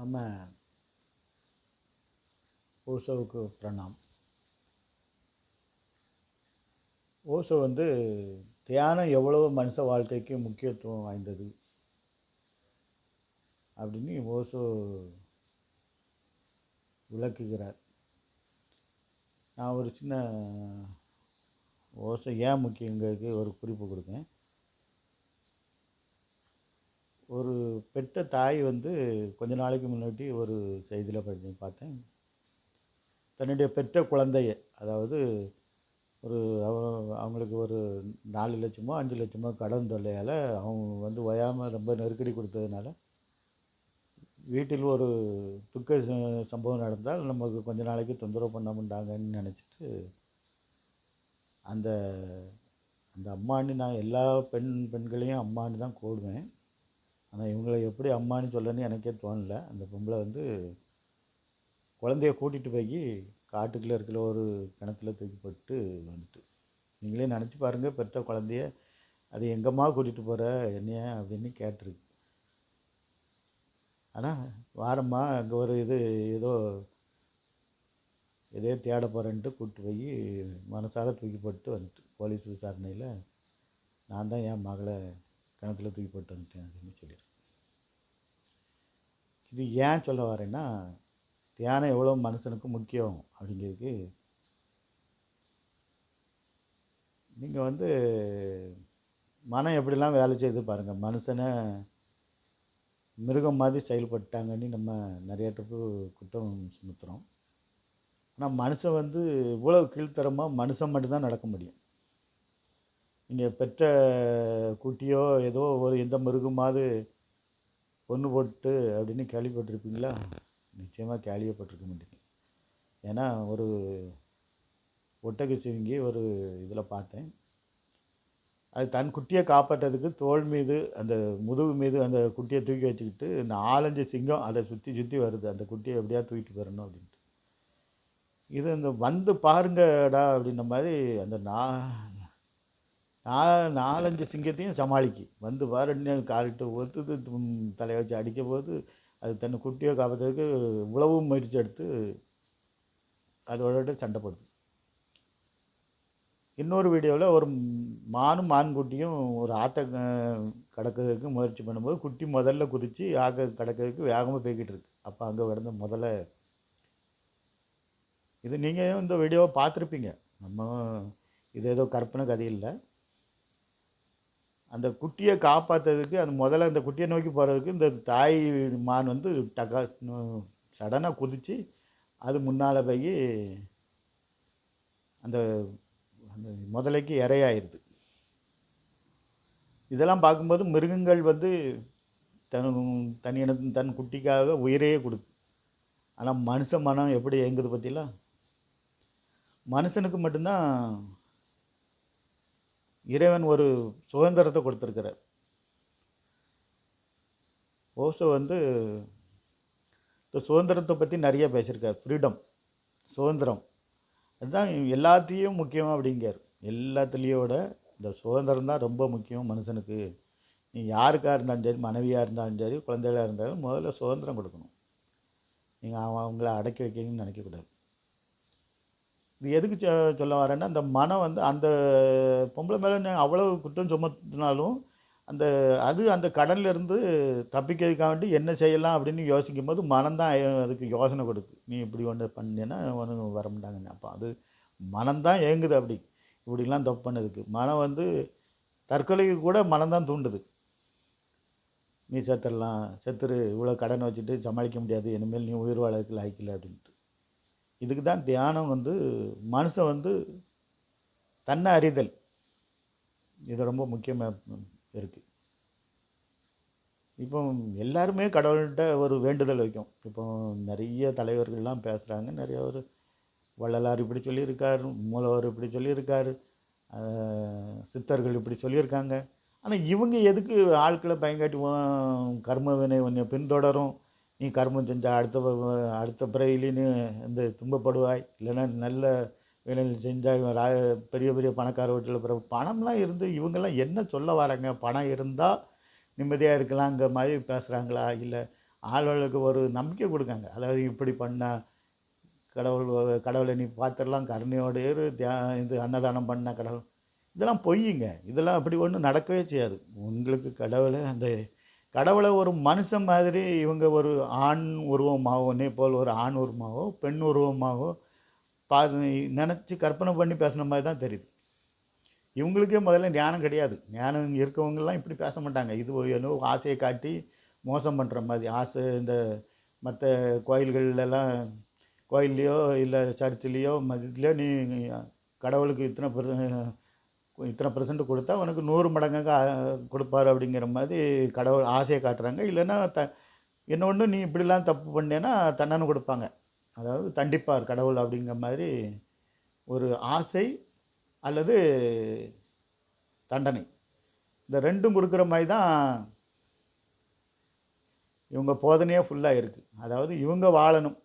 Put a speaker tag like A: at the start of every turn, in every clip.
A: நம்ம ஓஷோவுக்கு பிரணாம். ஓஷோ வந்து தியானம் எவ்வளவு மனுஷ வாழ்க்கைக்கு முக்கியத்துவம் வாய்ந்தது அப்படின்னு ஓஷோ விளக்குகிறார். நான் ஒரு சின்ன ஓசோ ஏன் முக்கியங்கிறதுக்கு ஒரு குறிப்பு கொடுத்தேன் ஒரு பெற்ற தாய் வந்து கொஞ்ச நாளைக்கு முன்னாடி ஒரு செய்தியில் படித்து பார்த்தேன். தன்னுடைய பெற்ற குழந்தைய அதாவது ஒரு அவ- அவங்களுக்கு ஒரு நாலு லட்சமோ அஞ்சு லட்சமோ கடன் தொல்லையால் அவங்க வந்து ஓயாமல் ரொம்ப நெருக்கடி கொடுத்ததுனால வீட்டில் ஒரு துக்க சம்பவம் நடந்தால் நமக்கு கொஞ்ச நாளைக்கு தொந்தரவு பண்ண மாட்டாங்கன்னு நினச்சிட்டு அந்த அந்த அம்மான்னு நான் எல்லா பெண் பெண்களையும் அம்மான்னு தான் கூடுவேன் ஆனால் இவங்களை எப்படி அம்மான்னு சொல்லணும்னு எனக்கே தோணல. அந்த பொம்பளை வந்து குழந்தைய கூட்டிகிட்டு போய் காட்டுக்குள்ளே இருக்கிற ஒரு கிணத்துல தூக்கி போட்டு வந்துட்டு. நீங்களே நினச்சி பாருங்கள் பெற்ற குழந்தைய அது எங்கம்மா கூட்டிகிட்டு போகிற என்னைய? அப்படின்னு கேட்டிருக்கு. ஆனால் வாரம்மா அங்கே ஒரு இது ஏதோ எதையோ தேட போகிறேன்ட்டு கூப்பிட்டு போய் மனசார தூக்கி போட்டு வந்துட்டு போலீஸ் விசாரணையில் நான் தான் என் மகளை கிணத்துல தூக்கி போட்டு வந்துட்டேன் அப்படின்னு சொல்லியிருக்கேன் இது ஏன் சொல்ல வரேன்னா தியானம் எவ்வளோ மனுஷனுக்கு முக்கியம் அப்படிங்கிறதுக்கு நீங்கள் வந்து மனம் எப்படிலாம் வேலை செய்து பாருங்கள் மனுஷனை மிருகம் மாதிரி செயல்பட்டாங்கன்னு நம்ம நிறைய ட்ரிப்பு குற்றம் சுமத்துறோம். ஆனால் மனுஷன் வந்து இவ்வளோ கீழ்த்தரமாக மனுஷன் மட்டும்தான் நடக்க முடியும். நீங்கள் பெற்ற குட்டியோ ஏதோ ஒரு எந்த மிருகமாவது பொண்ணு போட்டு அப்படின்னு கேள்விப்பட்டிருப்பீங்களா? நிச்சயமாக கேள்விப்பட்டிருக்க மாட்டீங்க ஏன்னா ஒரு ஒட்டக சிவிங்கி ஒரு இதில் பார்த்தேன். அது தன் குட்டியை காப்பாற்றதுக்கு தோள் மீது அந்த முதுகு மீது அந்த குட்டியை தூக்கி வச்சுக்கிட்டு நாலஞ்சு சிங்கம் அதை சுற்றி சுற்றி வருது. அந்த குட்டியை எப்படியா தூக்கிட்டு போயிடணும் அப்படின்ட்டு. இது இந்த வந்து பாருங்கடா அப்படின்ன மாதிரி அந்த நா நான் நாலஞ்சு சிங்கத்தையும் சமாளிக்கு. வந்து பாருன்னு காலிட்டு ஒருத்தது தலையை வச்சு அடிக்க போது அது தன்னை குட்டியை காப்பாற்றுறதுக்கு உழவு முயற்சி எடுத்து அதோட சண்டை போடுது. இன்னொரு வீடியோவில் ஒரு மானும் மான் குட்டியும் ஒரு ஆற்ற கடக்கிறதுக்கு முயற்சி பண்ணும்போது குட்டி முதல்ல குதித்து ஆக்க கடக்கிறதுக்கு வேகமாக போய்கிட்டு இருக்கு. அப்போ அங்கே கிடந்த முதல்ல இது நீங்கள் இந்த வீடியோவை பார்த்துருப்பீங்க. நம்ம இது ஏதோ கற்பனை கதை இல்லை அந்த குட்டியை காப்பாற்றுறதுக்கு அந்த முதல்ல அந்த குட்டியை நோக்கி போகிறதுக்கு இந்த தாய் மான் வந்து டக்கா சடனாக குதித்து அது முன்னால் போய் அந்த அந்த முதலைக்கு இரையாயிருது. இதெல்லாம் பார்க்கும்போது மிருகங்கள் வந்து தன் தன் தன் குட்டிக்காக உயிரையே கொடுக்கு ஆனால் மனுஷ மனம் எப்படி இயங்குது பற்றிலாம் மனுஷனுக்கு மட்டும்தான் இறைவன் ஒரு சுதந்திரத்தை கொடுத்துருக்கிறார். ஓசோ வந்து இந்த சுதந்திரத்தை பற்றி நிறைய பேசியிருக்கார். ஃப்ரீடம் சுதந்திரம். அதுதான் எல்லாத்தையும் முக்கியம் அப்படிங்கார் எல்லாத்துலேயோட இந்த சுதந்திரம் தான் ரொம்ப முக்கியம் மனுஷனுக்கு. நீ யாருக்காக இருந்தாலும் சரி மனைவியாக இருந்தாலும் சரி குழந்தைகளாக இருந்தாலும் முதல்ல சுதந்திரம் கொடுக்கணும். நீங்கள் அவங்கள அடக்கி வைக்கணும்னு நினைக்கக்கூடாது. இது எதுக்கு சொல்ல வரேன்னா அந்த மனம் வந்து அந்த பொம்பளை மேலே அவ்வளோ குற்றம் சுமத்தினாலும் அந்த அது அந்த கடன்லேருந்து தப்பிக்கிறதுக்காக வேண்டி என்ன செய்யலாம் அப்படின்னு யோசிக்கும் போது மனம்தான் அதுக்கு யோசனை கொடுக்கு. நீ இப்படி ஒன்று பண்ணினா ஒன்று வர மாட்டாங்கன்னு அப்போ அது மனம்தான் ஏங்குது அப்படி. இப்படிலாம் தப்பு பண்ணதுக்கு. மனம் வந்து தற்கொலைக்கு கூட மனம்தான் தூண்டுது. நீ செத்துடலாம் செத்துரு இவ்வளோ கடன் வச்சுட்டு சமாளிக்க முடியாது. இனிமேல் நீ உயிர் வாழறதுக்கு லாய்க்கல அப்படின்ட்டு. இதுக்கு தான் தியானம் வந்து மனுஷன் வந்து தன்னை அறிதல். இது ரொம்ப முக்கியமாக இருக்குது இப்போ எல்லாருமே கடவுள்கிட்ட ஒரு வேண்டுதல் வைக்கும். இப்போ நிறைய தலைவர்கள்லாம் பேசுகிறாங்க நிறைய ஒரு வள்ளலார் இப்படி சொல்லியிருக்கார் மூலவர் இப்படி சொல்லியிருக்கார் சித்தர்கள் இப்படி சொல்லியிருக்காங்க. ஆனால் இவங்க எதுக்கு ஆட்களை பயங்காட்டி கர்ம வினை உன்னை பின்தொடரும். நீ கர்மம் செஞ்சால் அடுத்த ப- அடுத்த பிறவிலே நீ இந்த துன்பப்படுவாய். இல்லைன்னா நல்ல வேலையில் செஞ்சால் ரா- பெரிய பெரிய பணக்கார வீட்டில் பிறகு பணம்லாம் இருந்து இவங்கெல்லாம் என்ன சொல்ல வராங்க? பணம் இருந்தால் நிம்மதியாக இருக்கலாங்கிற மாதிரி பேசுகிறாங்களா இல்லை ஆளுகளுக்கு ஒரு நம்பிக்கை கொடுக்காங்க. அதாவது இப்படி பண்ணால் கடவுள் கடவுளை நீ பார்த்துடலாம் கருணையோடு ஏறு தியா இது அன்னதானம் பண்ண கடவுள். இதெல்லாம் பொய்யுங்க இதெல்லாம் அப்படி ஒன்றும் நடக்கவே செய்யாது. உங்களுக்கு கடவுளை அந்த கடவுளை ஒரு மனுஷன் மாதிரி இவங்க ஒரு ஆண் உருவமாகவோ நே போல் ஒரு ஆண் உருவமாகவோ பெண் உருவமாகவோ பா நினச்சி கற்பனை பண்ணி பேசுன மாதிரி தான் தெரியுது. இவங்களுக்கே முதல்ல ஞானம் கிடையாது. ஞானம் இருக்கவங்கெல்லாம் இப்படி பேச மாட்டாங்க. இது ஒரு ஏதோ ஆசையை காட்டி மோசம் பண்ணுற மாதிரி ஆசை இந்த மற்ற கோயில்கள்லாம் கோயில்லையோ இல்லை சர்ச்சிலேயோ மதத்துலேயோ நீ கடவுளுக்கு இத்தனை பெரு இத்தனை பர்சன்ட் கொடுத்தா உனக்கு நூறு மடங்காக கொடுப்பாரு அப்படிங்கிற மாதிரி கடவுள் ஆசையை காட்டுறாங்க. இல்லைன்னா த என்ன ஒன்று நீ இப்படிலாம் தப்பு பண்ணேன்னா தண்டனை கொடுப்பாங்க. அதாவது தண்டிப்பார் கடவுள் அப்படிங்கிற மாதிரி ஒரு ஆசை அல்லது தண்டனை. இந்த ரெண்டும் கொடுக்குற மாதிரி தான் இவங்க போதனையே ஃபுல்லாக இருக்குது அதாவது இவங்க வாழணும்.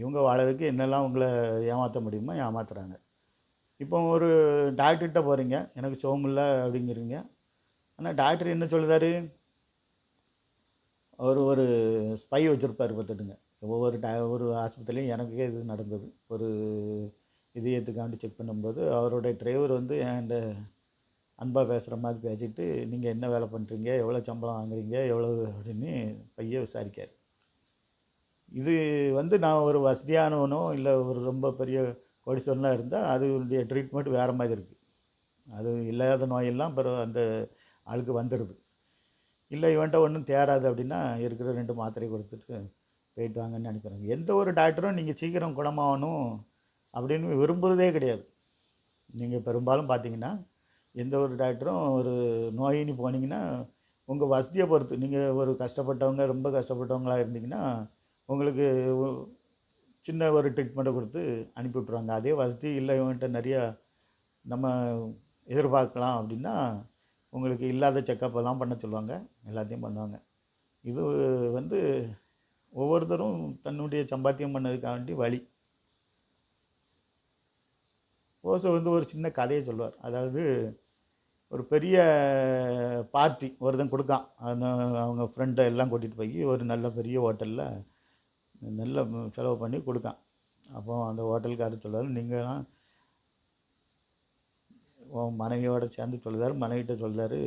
A: இவங்க வாழறதுக்கு என்னெல்லாம் உங்களை ஏமாற்ற முடியுமோ ஏமாத்துறாங்க. இப்போ ஒரு டாக்டர்கிட்ட போகிறீங்க எனக்கு சோமில்ல அப்படிங்கிறீங்க. ஆனால் டாக்டர் என்ன சொல்லுதாரு அவர் ஒரு ஸ்பை வச்சுருப்பார் பார்த்துட்டுங்க ஒவ்வொரு டா ஒரு ஆஸ்பத்திரிலையும் எனக்கே இது நடந்தது. ஒரு இதயத்துக்காண்டி செக் பண்ணும்போது அவருடைய டிரைவர் வந்து என்கிட்ட அன்பாக பேசுகிற மாதிரி பேசிட்டு நீங்கள் என்ன வேலை பண்ணுறீங்க எவ்வளோ சம்பளம் வாங்குறீங்க? எவ்வளோ அப்படின்னு பைய விசாரிக்கார். இது வந்து நான் ஒரு வசதியானவனோ இல்லை ஒரு ரொம்ப பெரிய கோடீஸ்வரனாக இருந்தால் அதனுடைய ட்ரீட்மெண்ட் வேறு மாதிரி இருக்குது அது இல்லாத நோயெல்லாம் பிறகு அந்த ஆளுக்கு வந்துடுது இல்லை இவன்ட்ட ஒன்றும் தேராது அப்படின்னா இருக்கிற ரெண்டு மாத்திரை கொடுத்துட்டு போயிட்டு வாங்கன்னு நினைக்கிறாங்க. எந்த ஒரு டாக்டரும் நீங்கள் சீக்கிரம் குணமாகணும் அப்படின்னு விரும்புகிறதே கிடையாது. நீங்கள் பெரும்பாலும் பார்த்தீங்கன்னா எந்த ஒரு டாக்டரும் ஒரு நோயின்னு போனீங்கன்னா உங்கள் வசதியை பொறுத்து நீங்கள் ஒரு கஷ்டப்பட்டவங்க ரொம்ப கஷ்டப்பட்டவங்களாக இருந்தீங்கன்னா உங்களுக்கு சின்ன ஒரு ட்ரீட்மெண்ட்டை கொடுத்து அனுப்பி விட்ருவாங்க அதே வசதி இல்லை இவன்கிட்ட நிறையா நம்ம எதிர்பார்க்கலாம் அப்படின்னா உங்களுக்கு இல்லாத செக்கப் எல்லாம் பண்ண சொல்லுவாங்க. எல்லாத்தையும் பண்ணுவாங்க. இது வந்து ஒவ்வொருத்தரும் தன்னுடைய சம்பாத்தியம் பண்ணதுக்காண்டி வழி. ஓசோ வந்து ஒரு சின்ன கதையை சொல்லுவார். அதாவது ஒரு பெரிய பார்ட்டி ஒருத்தன் கொடுக்கான். அந்த அவங்க ஃப்ரெண்டை எல்லாம் கூட்டிகிட்டு போய் ஒரு நல்ல பெரிய ஹோட்டலில் நல்ல செலவு பண்ணி கொடுக்கான் அப்போ அந்த ஹோட்டலுக்காரர் சொல்லுவார் நீங்களாம் உன் மனைவியோட சேர்ந்து சொல்லுதாரு மனைவிட்ட சொல்லுதாரு.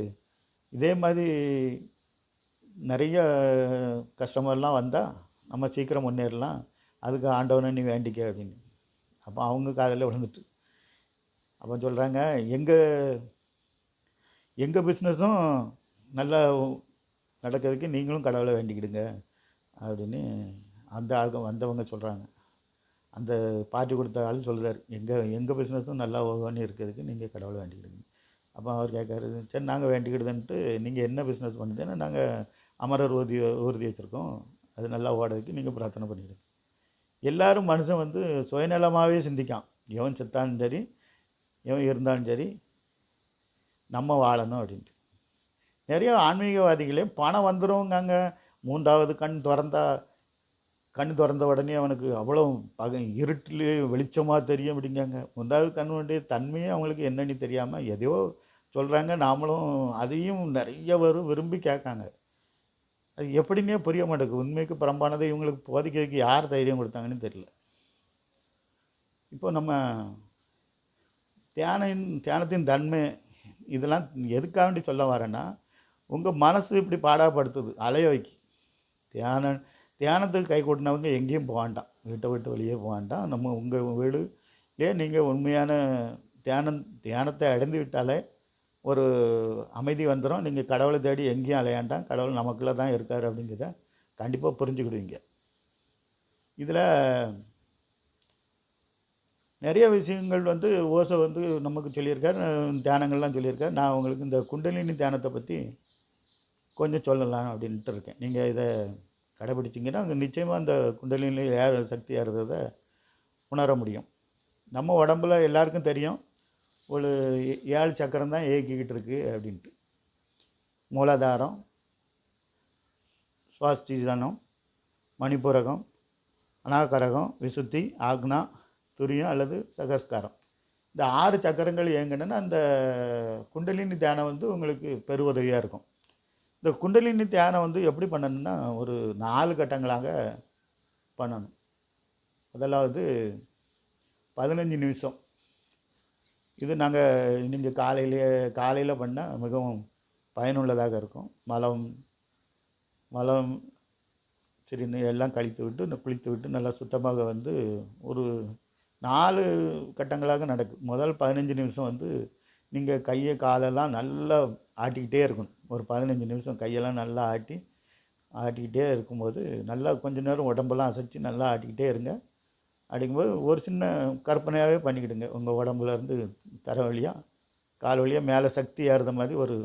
A: இதே மாதிரி நிறைய கஸ்டமர்லாம் வந்தால் நம்ம சீக்கிரம் முன்னேறலாம். அதுக்கு ஆண்டவனை நீ வேண்டிக்க அப்படின்னு. அப்போ அவங்க காதில் விழுந்துட்டு. அப்போ சொல்கிறாங்க எங்கள் எங்கள் பிஸ்னஸும் நல்லா நடக்கிறதுக்கு நீங்களும் கடவுளை வேண்டிக்கிடுங்க அப்படின்னு அந்த ஆளுங்க வந்தவங்க சொல்கிறாங்க அந்த பார்ட்டி கொடுத்த ஆள் சொல்கிறார் எங்கள் எங்கள் பிஸ்னஸும் நல்லா ஓகோன்னு இருக்கிறதுக்கு நீங்கள் கடவுளை வேண்டிக்கிடுங்க. அப்போ அவர் கேட்காரு சரி நாங்கள் வேண்டிக்கிடுதுன்ட்டு நீங்கள் என்ன பிஸ்னஸ் பண்ணுதுன்னா நாங்கள் அமரர் ஊர்தி ஊர்தி வச்சுருக்கோம். அது நல்லா ஓடுறதுக்கு நீங்கள் பிரார்த்தனை பண்ணிக்கிடுங்க. எல்லோரும் மனுஷன் வந்து சுயநலமாகவே சிந்திக்கான். எவன் செத்தாலும் சரி எவன் இருந்தாலும் சரி நம்ம வாழணும் அப்படின்ட்டு. நிறைய ஆன்மீகவாதிகளே பணம் வந்துருங்காங்க மூன்றாவது கண் திறந்தால் கண் திறந்த உடனே அவனுக்கு அவ்வளோ பக இருட்டில் வெளிச்சமாக தெரியும் அப்படிங்காங்க மூன்றாவது கண்ணுடைய தன்மையே அவங்களுக்கு என்னன்னு தெரியாமல் எதையோ சொல்கிறாங்க நாமளும் அதையும் நிறைய வரும் விரும்பி கேட்காங்க. அது எப்படின்னே புரிய மாட்டேங்குது. உண்மைக்கு புறம்பானதை இவங்களுக்கு போதிக்கிறதுக்கு யார் தைரியம் கொடுத்தாங்கன்னு தெரியல. இப்போ நம்ம தியானின் தியானத்தின் தன்மை இதெல்லாம் எதுக்காக வேண்டி சொல்ல வரேன்னா உங்கள் மனசு இப்படி பாடாப்படுத்துது அலைய வைக்கி தியானம் தியானத்துக்கு கை கொட்டினவங்க எங்கேயும் போக வேண்டாம். வீட்டை விட்டு வெளியே போக வேண்டாம். நம்ம உங்கள் வீடுலே நீங்கள் உண்மையான தியானம் தியானத்தை அடைந்து விட்டாலே ஒரு அமைதி வந்துடும் நீங்கள் கடவுளை தேடி எங்கேயும் அலையாண்டாம் கடவுள் நமக்குள்ளே தான் இருக்கார் அப்படிங்கிறத கண்டிப்பாக புரிஞ்சுக்கிடுவீங்க. இதில் நிறைய விஷயங்கள் வந்து ஓசை வந்து நமக்கு சொல்லியிருக்கார். தியானங்கள்லாம் சொல்லியிருக்கார். நான் உங்களுக்கு இந்த குண்டலினி தியானத்தை பற்றி கொஞ்சம் சொல்லலாம் அப்படின்ட்டு இருக்கேன். நீங்கள் இதை கடைபிடிச்சிங்கன்னா அங்கே நிச்சயமாக அந்த குண்டலினில் ஏற சக்தி ஏறுறத உணர முடியும். நம்ம உடம்புல எல்லாருக்கும் தெரியும். ஒரு ஏழு சக்கரம் தான் இயக்கிக்கிட்டு இருக்கு அப்படின்ட்டு. மூலாதாரம் சுவாஸ்திதானம் மணிப்புரகம் அனாகரகம் விசுத்தி ஆக்னா துரியம் அல்லது சகஸ்காரம். இந்த ஆறு சக்கரங்கள் இயங்கினா அந்த குண்டலினி தியானம் வந்து உங்களுக்கு பெருவதவியாக இருக்கும். இந்த குண்டலினி தியானம் வந்து எப்படி பண்ணணும்னா ஒரு நாலு கட்டங்களாக பண்ணணும். முதலாவது பதினஞ்சு நிமிஷம். இது நாங்கள் நீங்கள் காலையிலேயே காலையில் பண்ணால் மிகவும் பயனுள்ளதாக இருக்கும். மலம் மலம் சரி எல்லாம் கழித்து விட்டு குளித்து விட்டு நல்லா சுத்தமாக வந்து ஒரு நாலு கட்டங்களாக நடக்கும். முதல் பதினஞ்சு நிமிஷம் வந்து நீங்கள் கையை காலெல்லாம் நல்லா ஆட்டிக்கிட்டே இருக்கணும். ஒரு பதினஞ்சு நிமிஷம் கையெல்லாம் நல்லா ஆட்டி ஆட்டிக்கிட்டே இருக்கும்போது நல்லா கொஞ்ச நேரம் உடம்பெல்லாம் அசைச்சு நல்லா ஆட்டிக்கிட்டே இருங்க. அப்படிங்கும்போது ஒரு சின்ன கற்பனையாகவே பண்ணிக்கிடுங்க. உங்கள் உடம்புலேருந்து தர வழியாக கால் வழியாக மேலே சக்தி ஏறுற மாதிரி ஒரு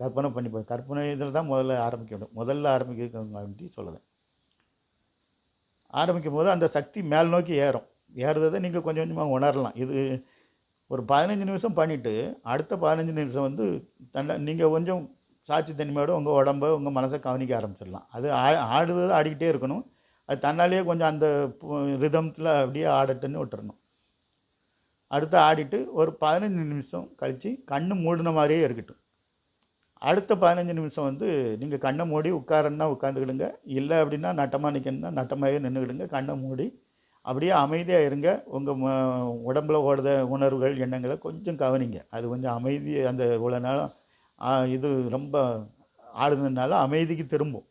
A: கற்பனை பண்ணி கற்பனை இதில் தான் முதல்ல ஆரம்பிக்கணும். முதல்ல ஆரம்பிக்க சொல்லுவேன். ஆரம்பிக்கும் போது அந்த சக்தி மேல் நோக்கி ஏறும். ஏறுறதை நீங்கள் கொஞ்சம் கொஞ்சமாக உணரலாம். இது ஒரு பதினஞ்சு நிமிஷம் பண்ணிவிட்டு அடுத்த பதினஞ்சு நிமிஷம் வந்து தன்னை நீங்கள் கொஞ்சம் சாட்சி தனிமையோட உங்கள் உடம்ப உங்கள் மனசை கவனிக்க ஆரம்பிச்சிடலாம். அது ஆ ஆடுறது ஆடிக்கிட்டே இருக்கணும். அது தன்னாலேயே கொஞ்சம் அந்த ரிதமத்தில் அப்படியே ஆடட்டுன்னு விட்டுறணும். அடுத்து ஆடிட்டு ஒரு பதினஞ்சு நிமிஷம் கழித்து கண் மூடின மாதிரியே இருக்கட்டும். அடுத்த பதினஞ்சு நிமிஷம் வந்து நீங்கள் கண்ணை மூடி உட்காரன்னா உட்காந்துக்கிடுங்க இல்லை அப்படின்னா நட்டமாக நிற்கணும்னா நட்டமாகவே நின்றுக்கிடுங்க கண்ணை மூடி அப்படியே அமைதியாக இருங்க. உங்கள் உடம்புல ஓடுத உணர்வுகள் எண்ணங்களை கொஞ்சம் கவனிங்க. அது கொஞ்சம் அமைதி அந்த இவ்வளோ நேரம் இது ரொம்ப ஆடுனதுனால அமைதிக்கு திரும்பும்.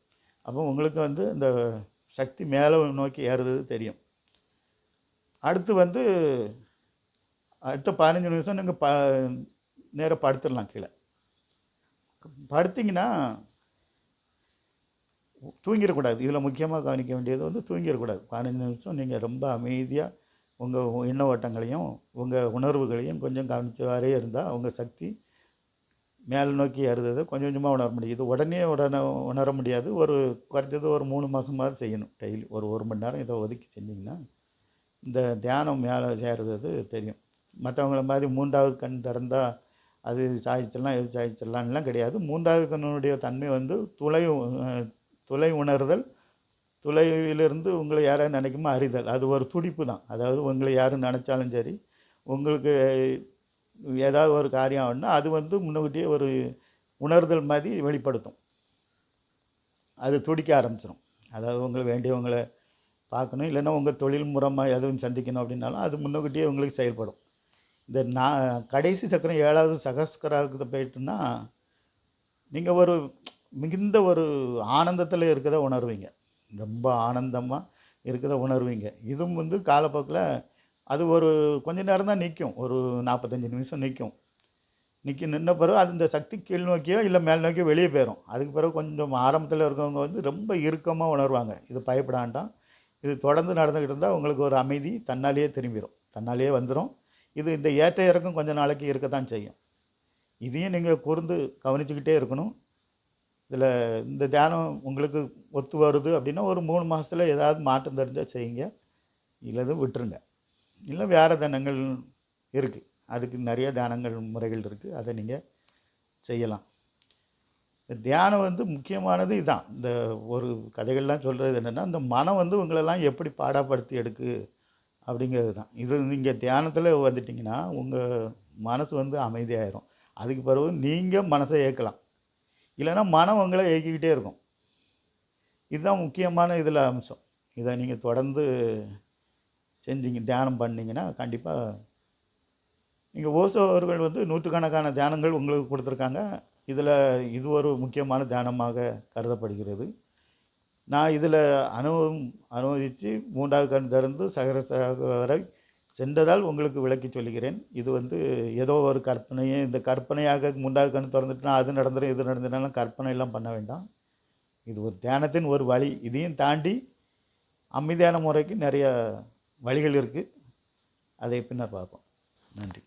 A: அப்போ உங்களுக்கு வந்து இந்த சக்தி மேலே நோக்கி ஏறுறது தெரியும். அடுத்து வந்து அடுத்த பதினஞ்சு நிமிஷம் நீங்கள் ப நேராக படுத்துடலாம் கீழே. படுத்தீங்கன்னா தூங்கிடக்கூடாது. இதில் முக்கியமாக கவனிக்க வேண்டியது வந்து தூங்கிடக்கூடாது. பதினஞ்சு நிமிஷம் நீங்கள் ரொம்ப அமைதியாக உங்கள் எண்ண ஓட்டங்களையும் உங்கள் உணர்வுகளையும் கொஞ்சம் கவனிச்சவாறே இருந்தால் உங்கள் சக்தி மேல் நோக்கி ஏறுறது கொஞ்சம் கொஞ்சமாக உணர முடியும். இது உடனே உடனே உணர முடியாது. ஒரு குறைஞ்சது ஒரு மூணு மாதமாவது செய்யணும். டெய்லி ஒரு ஒரு மணி நேரம் இதை ஒதுக்கி செஞ்சிங்கன்னா இந்த தியானம் மேலே சேர்றது தெரியும். மற்றவங்கள மாதிரி மூன்றாவது கண் திறந்தால் அது சாய்ச்சிடலாம் எது சாய்ச்சிடலான்லாம் கிடையாது. மூன்றாவது கண்ணுடைய தன்மை வந்து துளை துளை உணர்தல் துளையிலிருந்து உங்களை யாராவது நினைக்குமோ அறிதல். அது ஒரு துடிப்பு தான். அதாவது உங்களை யாரும் நினச்சாலும் சரி உங்களுக்கு ஏதாவது ஒரு காரியம் ஆகணும்னா அது வந்து முன்னகூட்டியே ஒரு உணர்தல் மாதிரி வெளிப்படுத்தும். அது துடிக்க ஆரம்பிச்சிடும் அதாவது உங்களை வேண்டியவங்களை பார்க்கணும். இல்லைன்னா உங்கள் தொழில் முறமாக எதுவும் சந்திக்கணும் அப்படின்னாலும் அது முன்னக்கூட்டியே உங்களுக்கு செயல்படும். இந்த நான் கடைசி சக்கரம் ஏழாவது சகஸ்கராவுக்கு போயிட்டுன்னா நீங்கள் ஒரு மிகுந்த ஒரு ஆனந்தத்தில் இருக்கிறத உணர்வீங்க. ரொம்ப ஆனந்தமாக இருக்கிறத உணர்வீங்க. இதுவும் வந்து காலப்போக்கில் அது ஒரு கொஞ்ச நேரம் தான் நிற்கும். ஒரு நாற்பத்தஞ்சு நிமிஷம் நிற்கும். நிற்க நின்ன பிறகு அது இந்த சக்தி கீழ் நோக்கியோ இல்லை மேல் நோக்கியோ வெளியே போயிடும். அதுக்கு பிறகு கொஞ்சம் ஆரம்பத்தில் இருக்கவங்க வந்து ரொம்ப இறுக்கமாக உணர்வாங்க. இது பயப்படாண்டாம் இது தொடர்ந்து நடந்துக்கிட்டு இருந்தால் உங்களுக்கு ஒரு அமைதி தன்னாலேயே திரும்பிடும் தன்னாலேயே வந்துடும் இது இந்த ஏற்ற இறக்கம் கொஞ்ச நாளைக்கு இருக்கத்தான் செய்யும். இதையும் நீங்கள் கூர்ந்து கவனிச்சுக்கிட்டே இருக்கணும். இதில் இந்த தியானம் உங்களுக்கு ஒத்து வருது அப்படின்னா ஒரு மூணு மாதத்தில் ஏதாவது மாற்றம் தெரிஞ்சால் செய்யுங்க. இல்லது விட்டுருங்க. இல்லை வேறு தினங்கள் இருக்குது அதுக்கு நிறைய தியானங்கள் முறைகள் இருக்குது அதை நீங்கள் செய்யலாம். இந்த தியானம் வந்து முக்கியமானது இதுதான் இந்த ஒரு கதைகள்லாம் சொல்கிறது என்னென்னா இந்த மனம் வந்து உங்களெல்லாம் எப்படி பாடப்படுத்தி எடுக்கு அப்படிங்கிறது தான். இது நீங்கள் தியானத்தில் வந்துட்டிங்கன்னா உங்கள் மனசு வந்து அமைதியாயிரும். அதுக்கு பிறகு நீங்கள் மனசை இயக்கலாம் இல்லைன்னா மனம் உங்களை இயக்கிக்கிட்டே இருக்கும். இதுதான் முக்கியமான இதில் அம்சம். இதை நீங்கள் தொடர்ந்து செஞ்சீங்க தியானம் பண்ணிங்கன்னா கண்டிப்பாக நீங்கள் ஓசோ அவர்கள் வந்து நூற்றுக்கணக்கான தியானங்கள் உங்களுக்கு கொடுத்துருக்காங்க. இதில் இது ஒரு முக்கியமான தியானமாக கருதப்படுகிறது. நான் இதில் அனுபவம் அனுபவித்து மூன்றாவது கண் திறந்து சகர சகர வரை சென்றதால் உங்களுக்கு விளக்கி சொல்கிறேன். இது வந்து ஏதோ ஒரு கற்பனையே இந்த கற்பனையாக முண்டாக கண் திறந்துட்டுனா அது நடந்துடும் இது நடந்துட்டாலும் கற்பனை எல்லாம் பண்ண வேண்டாம். இது ஒரு தியானத்தின் ஒரு வழி. இதையும் தாண்டி அமைதியான முறைக்கு நிறைய வழிகள் இருக்குது அதை பின்னர் பார்ப்போம். நன்றி.